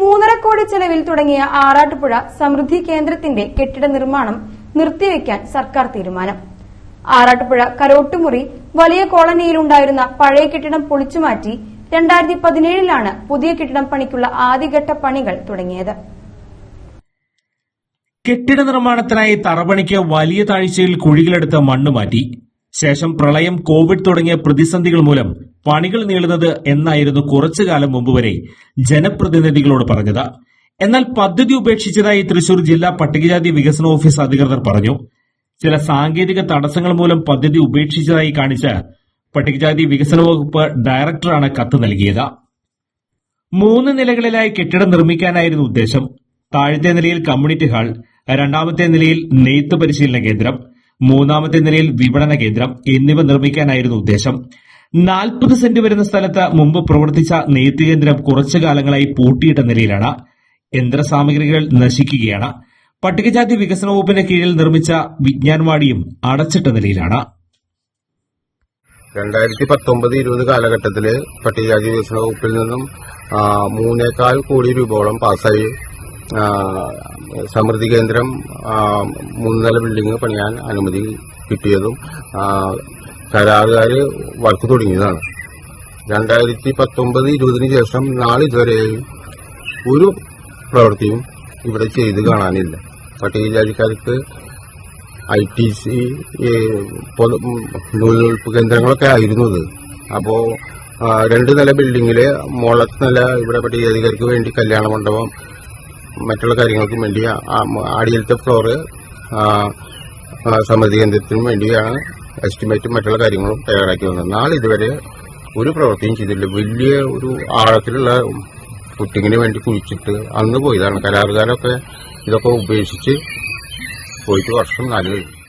മൂന്നര കോടി ചെലവിൽ തുടങ്ങിയ ആറാട്ടുപുഴ സമൃദ്ധി കേന്ദ്രത്തിന്റെ കെട്ടിട നിർമ്മാണം നിർത്തിവെക്കാൻ സർക്കാർ തീരുമാനം. ആറാട്ടുപുഴ കരോട്ടുമുറി വലിയ കോളനിയിലുണ്ടായിരുന്ന പഴയ കെട്ടിടം പൊളിച്ചുമാറ്റി രണ്ടായിരത്തി പതിനേഴിലാണ് പുതിയ കെട്ടിടം പണിക്കുള്ള ആദ്യഘട്ട പണികൾ തുടങ്ങിയത്. കെട്ടിട നിർമ്മാണത്തിനായി തറപണിക്ക് വലിയ താഴ്ചയിൽ കുഴികളെടുത്ത് മണ്ണ് മാറ്റി. ശേഷം പ്രളയം കോവിഡ് തുടങ്ങിയ പ്രതിസന്ധികൾ മൂലം പണികൾ നീളുന്നത് എന്നായിരുന്നു കുറച്ചു കാലം മുമ്പ് വരെ ജനപ്രതിനിധികളോട് പറഞ്ഞത്. എന്നാൽ പദ്ധതി ഉപേക്ഷിച്ചതായി തൃശൂർ ജില്ലാ പട്ടികജാതി വികസന ഓഫീസ് അധികൃതർ പറഞ്ഞു. ചില സാങ്കേതിക തടസ്സങ്ങൾ മൂലം പദ്ധതി ഉപേക്ഷിച്ചതായി കാണിച്ച് പട്ടികജാതി വികസന വകുപ്പ് ഡയറക്ടറാണ് കത്ത് നൽകിയത്. മൂന്ന് നിലകളിലായി കെട്ടിടം നിർമ്മിക്കാനായിരുന്നു ഉദ്ദേശം. താഴത്തെ നിലയിൽ കമ്മ്യൂണിറ്റി ഹാൾ രണ്ടാമത്തെ നിലയിൽ നെയ്ത്ത് പരിശീലന കേന്ദ്രം മൂന്നാമത്തെ നിലയിൽ വിപണന കേന്ദ്രം എന്നിവ നിർമ്മിക്കാനായിരുന്നു ഉദ്ദേശം. നാൽപ്പത് സെന്റ് വരുന്ന സ്ഥലത്ത് മുമ്പ് പ്രവർത്തിച്ച നെയ്ത്ത് കേന്ദ്രം കുറച്ചു കാലങ്ങളായി പൂട്ടിയിട്ട നിലയിലാണ്. യന്ത്ര സാമഗ്രികൾ നശിക്കുകയാണ്. പട്ടികജാതി വികസന വകുപ്പിന്റെ കീഴിൽ നിർമ്മിച്ച വിജ്ഞാൻവാടിയും അടച്ചിട്ട നിലയിലാണ്. രണ്ടായിരത്തി പത്തൊമ്പത് ഇരുപത് കാലഘട്ടത്തിൽ പട്ടികജാതി വികസന വകുപ്പിൽ നിന്നും ആ, മൂന്നേകാൽ കോടി രൂപയോളം പാസ്സായി സമൃദ്ധി കേന്ദ്രം മൂന്നില ബിൽഡിംഗ് പണിയാൻ അനുമതി കിട്ടിയതും ആ, കരാറുകാര് വർക്ക് തുടങ്ങിയതാണ്. രണ്ടായിരത്തി പത്തൊമ്പത് ഇരുപതിന് ശേഷം നാളിതുവരെയും ഒരു പ്രവൃത്തിയും ഇവിടെ ചെയ്ത് കാണാനില്ല. പട്ടികജാതിക്കാർക്ക് ഐ ടി സി നൂൽപ്പ് കേന്ദ്രങ്ങളൊക്കെ ആയിരുന്നു അത്. അപ്പോ ആ, രണ്ട് നില ബിൽഡിങ്ങിൽ മുളത്ത് നില ഇവിടെ പട്ടികജാതിക്കാർക്ക് വേണ്ടി കല്യാണ മണ്ഡപം മറ്റുള്ള കാര്യങ്ങൾക്കും വേണ്ടി ആടിയിലത്തെ ഫ്ലോറ് സമൃദ്ധി കേന്ദ്രത്തിനും വേണ്ടിയാണ് എസ്റ്റിമേറ്റും മറ്റുള്ള കാര്യങ്ങളും തയ്യാറാക്കി വന്നത് നാളിതുവരെ ഒരു പ്രവൃത്തിയും ചെയ്തില്ല. വലിയ ഒരു ആഴത്തിലുള്ള കുട്ടിങ്ങിന് വേണ്ടി കുഴിച്ചിട്ട് അന്ന് പോയതാണ്. കരാറുകാരൊക്കെ ഇതൊക്കെ ഉപേക്ഷിച്ച് പോയിട്ട് വർഷം നാല് കഴിഞ്ഞു.